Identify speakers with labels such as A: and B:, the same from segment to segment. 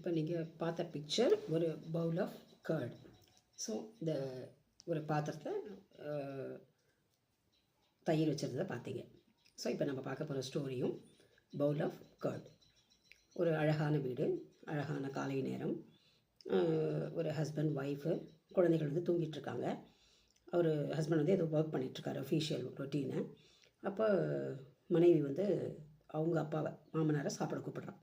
A: இப்போ நீங்கள் பார்த்த பிக்சர் ஒரு பவுல் ஆஃப் கர்ட் ஸோ இந்த ஒரு பாத்திரத்தை தயிர் வச்சுருந்ததை பார்த்தீங்க. ஸோ இப்போ நம்ம பார்க்க போகிற ஸ்டோரியும் பவுல் ஆஃப் கர்ட் ஒரு அழகான வீடு அழகான காலை நேரம். ஒரு ஹஸ்பண்ட் ஒய்ஃபு குழந்தைகள் வந்து தூங்கிட்டு இருக்காங்க. அவர் ஹஸ்பண்ட் வந்து ஏதோ ஒர்க் பண்ணிகிட்ருக்காரு அஃபீஷியல் ரொட்டீனை அப்போ மனைவி வந்து அவங்க அப்பாவை மாமனாரை சாப்பிட கூப்பிட்றான்.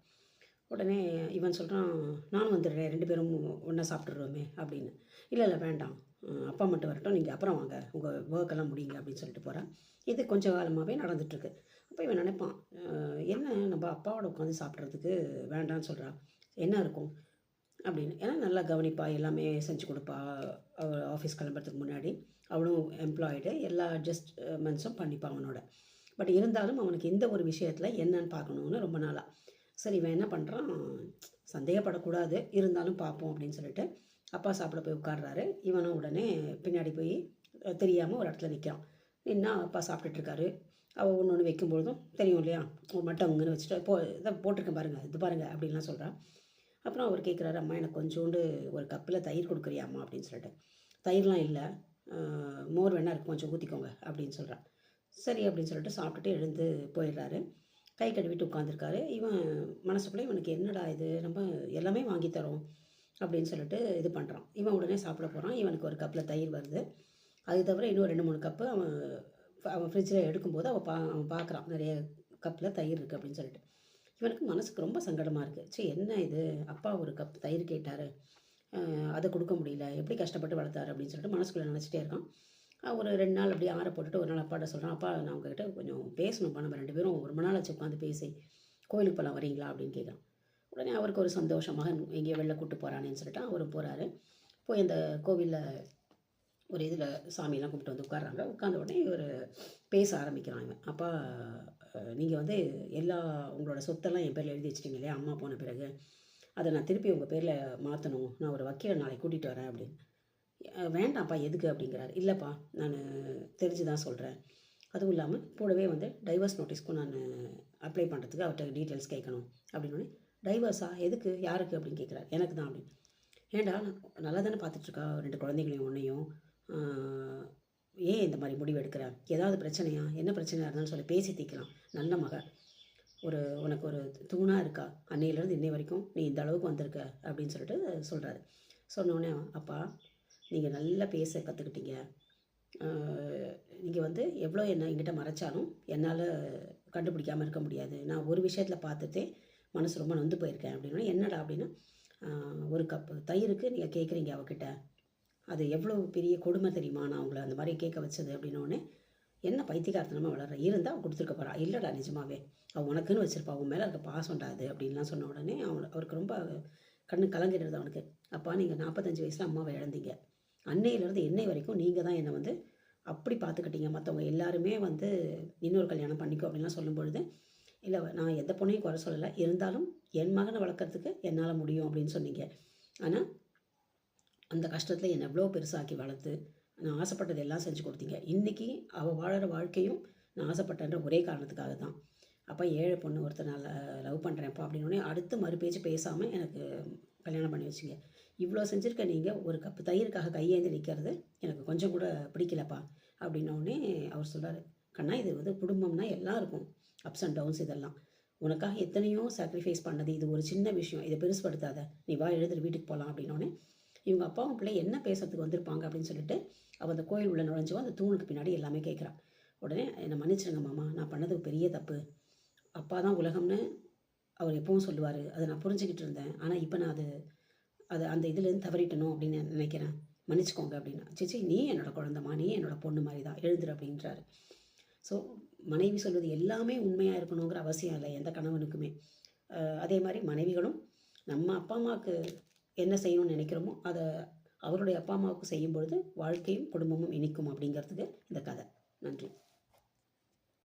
A: உடனே இவன் சொல்கிறான் நானும் வந்துடுறேன் ரெண்டு பேரும் ஒன்றா சாப்பிட்ருவோமே அப்படின்னு. இல்லை இல்லை வேண்டாம். அப்பா மட்டும் வரட்டும் நீங்கள் அப்புறம் வாங்க. உங்கள் ஒர்க்கெல்லாம் முடியுங்க அப்படின்னு சொல்லிட்டு போகிறான் இது கொஞ்சம் காலமாகவே நடந்துட்டுருக்கு. அப்போ இவன் நினைப்பான் என்ன நம்ம அப்பாவோட உட்காந்து சாப்பிட்றதுக்கு வேண்டாம்னு சொல்கிறா என்ன இருக்கும்? அப்படின்னு. ஏன்னா நல்லா கவனிப்பா எல்லாமே செஞ்சு கொடுப்பா. அவள் ஆஃபீஸ் கிளம்புறதுக்கு முன்னாடி அவளும் எம்ப்ளாய்டு எல்லா அட்ஜஸ்ட்மெண்ட்ஸும் பண்ணிப்பா அவனோட. பட் இருந்தாலும் அவனுக்கு இந்த ஒரு விஷயத்தில் என்னன்னு பார்க்கணுன்னு ரொம்ப நாளாக சரி இவன் என்ன பண்ணுறான் சந்தேகப்படக்கூடாது இருந்தாலும் பார்ப்போம் அப்படின்னு சொல்லிட்டு அப்பா சாப்பிட போய் உட்காடுறாரு இவனும் உடனே பின்னாடி போய் தெரியாமல் ஒரு இடத்துல நிற்கிறான் நின்னா அப்பா சாப்பிட்டுட்டு இருக்காரு. அவள் ஒன்று ஒன்று வைக்கும்பொழுதும் தெரியும் இல்லையா? ஒரு மட்டும் அங்கன்னு வச்சுட்டு போ இதை போட்டிருக்கேன் பாருங்கள் இது பாருங்கள் அப்படின்லாம் சொல்கிறான் அப்புறம் அவர் கேட்குறாரு அம்மா எனக்கு கொஞ்சோண்டு ஒரு கப்பில் தயிர் கொடுக்குறியாம்மா? அப்படின்னு சொல்லிட்டு. தயிர்லாம் இல்லை. மோர் வேணா இருக்கு கொஞ்சம் ஊற்றிக்கோங்க அப்படின்னு சொல்கிறான் சரி அப்படின்னு சொல்லிட்டு சாப்பிட்டுட்டு எழுந்து போயிடுறாரு. கை கழுவிட்டு உட்காந்துருக்காரு இவன் மனசுக்குள்ளே இவனுக்கு என்னடா இது? நம்ம எல்லாமே வாங்கி தரோம் அப்படின்னு சொல்லிட்டு இது பண்ணுறான் இவன் உடனே சாப்பிட போகிறான் இவனுக்கு ஒரு கப்பில் தயிர் வருது. அது தவிர இன்னும் ரெண்டு மூணு கப்பு அவன் அவன் ஃப்ரிட்ஜில் எடுக்கும்போது அவன் பா அவன் பார்க்குறான் நிறைய கப்பில் தயிர் இருக்குது அப்படின்னு சொல்லிட்டு. இவனுக்கு மனசுக்கு ரொம்ப சங்கடமாக இருக்குது சரி என்ன இது? அப்பா ஒரு கப் தயிர் கேட்டார். அதை கொடுக்க முடியல. எப்படி கஷ்டப்பட்டு வளர்த்தாரு அப்படின்னு சொல்லிட்டு மனசுக்குள்ளே நினச்சிட்டே இருக்கான். ஒரு ரெண்டு நாள் அப்படியே ஆற போட்டுட்டு ஒரு நாள் அப்பாட்ட சொல்கிறான் அப்பா நான் உங்ககிட்ட கொஞ்சம் பேசணும்ப்பா நம்ம ரெண்டு பேரும் ஒரு நாள் வச்சு உட்காந்து பேசி கோயிலுக்கு போகலாம் வரீங்களா? அப்படின்னு கேட்குறான் உடனே அவருக்கு ஒரு சந்தோஷமாக எங்கேயோ வெளில கூப்பிட்டு போகிறானேன்னு சொல்லிட்டு அவரும் போகிறாரு போய் அந்த கோவிலில் ஒரு இதில் சாமியெல்லாம் கூப்பிட்டு வந்து உட்கார்றாங்க. உட்காந்த உடனே ஒரு பேச ஆரம்பிக்கிறான் இவன். அப்பா நீங்கள் வந்து எல்லா உங்களோட சொத்தெல்லாம் என் பேரில் எழுதி வச்சிட்டீங்க இல்லையா? அம்மா போன பிறகு. அதை நான் திருப்பி உங்கள் பேரில் மாற்றணும் நான் ஒரு வக்கீலை நாளைக்கு கூட்டிகிட்டு வரேன் அப்படின்னு. வேண்டாம்ப்பா எதுக்கு அப்படிங்கிறாரு. இல்லைப்பா நான் தெரிஞ்சு தான் சொல்கிறேன் அதுவும் இல்லாமல் கூடவே வந்து டைவர்ஸ் நோட்டீஸ்க்கும் நான் அப்ளை பண்ணுறதுக்கு அவர்கிட்ட டீட்டெயில்ஸ் கேட்கணும் அப்படின்னு டைவர்ஸா எதுக்கு? யாருக்கு? அப்படின்னு கேட்குறாரு. எனக்கு தான் அப்படின்னு. ஏண்டா நான் நல்லா தானே பார்த்துட்ருக்கா? ரெண்டு குழந்தைங்களையும் ஒன்றையும் ஏன் இந்த மாதிரி முடிவு எடுக்கிற? ஏதாவது பிரச்சனையா? என்ன பிரச்சனையாக இருந்தாலும் சொல்லி பேசி தீர்க்கலாம் நல்ல மக. ஒரு உனக்கு ஒரு தூணாக இருக்கா? அன்னையிலேருந்து இன்னை வரைக்கும் நீ இந்த அளவுக்கு வந்திருக்க? அப்படின்னு சொல்லிட்டு சொல்கிறாரு சொன்னோடனே அப்பா நீங்கள் நல்லா பேச கற்றுக்கிட்டீங்க நீங்கள் வந்து எவ்வளோ என்ன என்கிட்ட மறைச்சாலும் என்னால் கண்டுபிடிக்காமல் இருக்க முடியாது. நான் ஒரு விஷயத்தில் பார்த்துட்டே மனசு ரொம்ப நொந்து போயிருக்கேன் அப்படின்னா என்னடா அப்படின்னா ஒரு கப்பு தயிருக்கு நீங்கள் கேட்குறீங்க அவகிட்ட. அது எவ்வளோ பெரிய கொடுமை தெரியுமா? நான் அவங்கள அந்த மாதிரி கேட்க வச்சது அப்படின்னோடனே என்ன பைத்தியக்காரத்தனமாக வளர்ற? இருந்தால் அவன் கொடுத்துருக்க போகிறா இல்லைடா நிஜமாவே. அவன் உனக்குன்னு வச்சுருப்பா. அவன் மேலே இருக்க பாசம்டாது அப்படின்லாம் சொன்ன உடனே அவன் அவருக்கு ரொம்ப கண்ணு கலங்கிடுறது அவனுக்கு. அப்பா நீங்கள் நாற்பத்தஞ்சு வயசில் அம்மாவை இழந்தீங்க. அன்னையிலேருந்து என்னை வரைக்கும் நீங்கள் தான் என்னை வந்து அப்படி பார்த்துக்கிட்டீங்க. மற்றவங்க எல்லாருமே வந்து இன்னொரு கல்யாணம் பண்ணிக்கோ அப்படின்லாம் சொல்லும் பொழுது இல்லை நான் எந்த பொண்ணையும் குறை சொல்லலை. இருந்தாலும் என் மகனை வளர்க்குறதுக்கு என்னால் முடியும் அப்படின்னு சொன்னீங்க. ஆனால் அந்த கஷ்டத்தில் என்னை எவ்வளோ பெருசாக்கி வளர்த்து நான் ஆசைப்பட்டது எல்லாம் செஞ்சு கொடுத்தீங்க. இன்றைக்கி அவள் வாழற வாழ்க்கையும் நான் ஆசைப்பட்டேன்ற ஒரே காரணத்துக்காக தான் அப்போ ஏழை பொண்ணு ஒருத்தர் நான் லவ் பண்ணுறேன்ப்பா அப்படின்னோடனே அடுத்து மறுபேச்சு பேசாமல் எனக்கு கல்யாணம் பண்ணி வச்சுங்க. இவ்வளோ செஞ்சுருக்க நீங்கள் ஒரு கப்பு தயிருக்காக கையேந்தி நிற்கிறது எனக்கு கொஞ்சம் கூட பிடிக்கலப்பா அப்படின்னோடனே அவர் சொல்கிறார் கண்ணா இது வந்து குடும்பம்னா எல்லாம் இருக்கும் அப்ஸ் அண்ட் டவுன்ஸ் இதெல்லாம். உனக்காக எத்தனையோ சாக்ரிஃபைஸ் பண்ணது இது ஒரு சின்ன விஷயம் இதை பெருசுப்படுத்தாத நீ வா எழுதுற வீட்டுக்கு போகலாம் அப்படின்னோடனே இவங்க அப்பாவும் பிள்ளை என்ன பேசுறதுக்கு வந்திருப்பாங்க அப்படின்னு சொல்லிட்டு அவள் அந்த கோயில் உள்ள நுழைஞ்சவோ அந்த தூணுக்கு பின்னாடி எல்லாமே கேட்குறான் உடனே என்னை மன்னிச்சிருங்க மாமா நான் பண்ணது பெரிய தப்பு. அப்பா தான் உலகம்னு அவர் எப்பவும் சொல்லுவார். அதை நான் புரிஞ்சுக்கிட்டு இருந்தேன். ஆனால் இப்போ நான் அது அது அந்த இதுலேருந்து தவறிட்டணும் அப்படின்னு நினைக்கிறேன். மன்னிச்சுக்கோங்க அப்படின்னா. சிச்சி நீ என்னோடய குழந்தைமா நீ என்னோடய பொண்ணு மாதிரி தான் எழுந்துரு அப்படின்றாரு. ஸோ மனைவி சொல்வது எல்லாமே உண்மையாக இருக்கணுங்கிற அவசியம் இல்லை எந்த கணவனுக்குமே. அதே மாதிரி மனைவிகளும் நம்ம அப்பா அம்மாவுக்கு என்ன செய்யணும்னு நினைக்கிறோமோ அதை அவருடைய அப்பா அம்மாவுக்கு செய்யும் பொழுது வாழ்க்கையும் குடும்பமும் இனிக்கும் அப்படிங்கிறதுக்கு இந்த கதை. நன்றி.